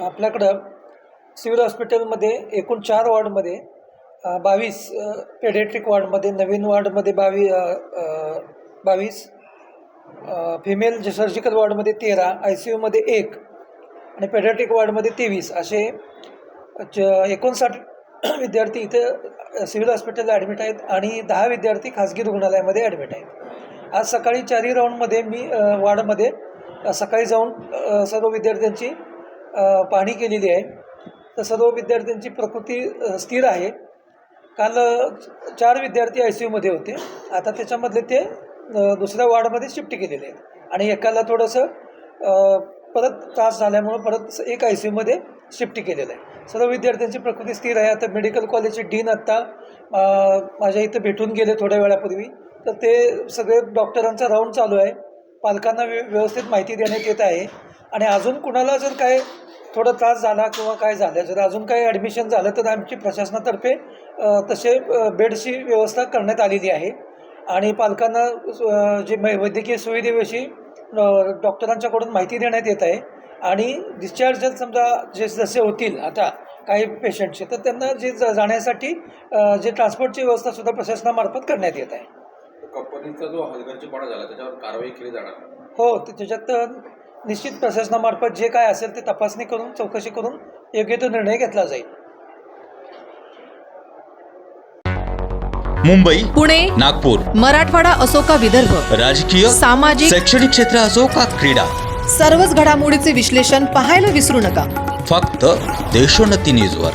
आपल्याकडं सिव्हिल हॉस्पिटलमध्ये एकूण चार वॉर्डमध्ये बावीस पेडेट्रिक वॉर्डमध्ये नवीन वॉर्डमध्ये बावी बावीस फिमेल जे सर्जिकल वॉर्डमध्ये तेरा आय सी यूमध्ये एक आणि पेडियाट्रिक वॉर्डमध्ये तेवीस असे च एकोणसाठ विद्यार्थी इथं सिव्हिल हॉस्पिटलला ॲडमिट आहेत आणि दहा विद्यार्थी खाजगी रुग्णालयामध्ये ॲडमिट आहेत. आज सकाळी चारही राऊंडमध्ये मी वॉर्डमध्ये सकाळी जाऊन सर्व विद्यार्थ्यांची पाहणी केलेली आहे. तर सर्व विद्यार्थ्यांची प्रकृती स्थिर आहे. काल चार विद्यार्थी आय सी यूमध्ये होते. आता त्याच्यामधले ते दुसऱ्या वार्डमध्ये शिफ्ट केलेले आहेत. आणि एकाला थोडंसं परत त्रास झाल्यामुळं परत एक आय सी यूमध्ये शिफ्ट केलेलं आहे. सर्व विद्यार्थ्यांची प्रकृती स्थिर आहे. आता मेडिकल कॉलेजचे डीन आत्ता माझ्या इथं भेटून गेले थोड्या वेळापूर्वी. तर ते सगळे डॉक्टरांचा राऊंड चालू आहे. पालकांना व्य व्यवस्थित माहिती देण्यात येत आहे. आणि अजून कुणाला जर काय थोडा त्रास झाला किंवा काय झालं जर अजून काही ॲडमिशन झालं तर आमची प्रशासनातर्फे तसे बेडची व्यवस्था करण्यात आलेली आहे. आणि पालकांना जे मै वैद्यकीय सुविधेविषयी डॉक्टरांच्याकडून माहिती देण्यात येत आहे. आणि डिस्चार्ज जर समजा जे जसे होतील आता काही पेशंटचे तर त्यांना जे जाण्यासाठी जे ट्रान्सपोर्टची व्यवस्थासुद्धा प्रशासनामार्फत करण्यात येत आहे. कंपनीचा जो हलगर्जीपणा झाला त्याच्यावर कारवाई केली जाणार? हो त्याच्यात निश्चित प्रशासनामार्फत जे काय असेल ते तपासणी करून चौकशी करून योग्य तो निर्णय घेतला जाईल. मुंबई पुणे नागपूर मराठवाडा असो का विदर्भ राजकीय सामाजिक शैक्षणिक क्षेत्र असो का क्रीडा सर्वच घडामोडीचे विश्लेषण पाहायला विसरू नका. फक्त देशोन्नती न्यूजवर.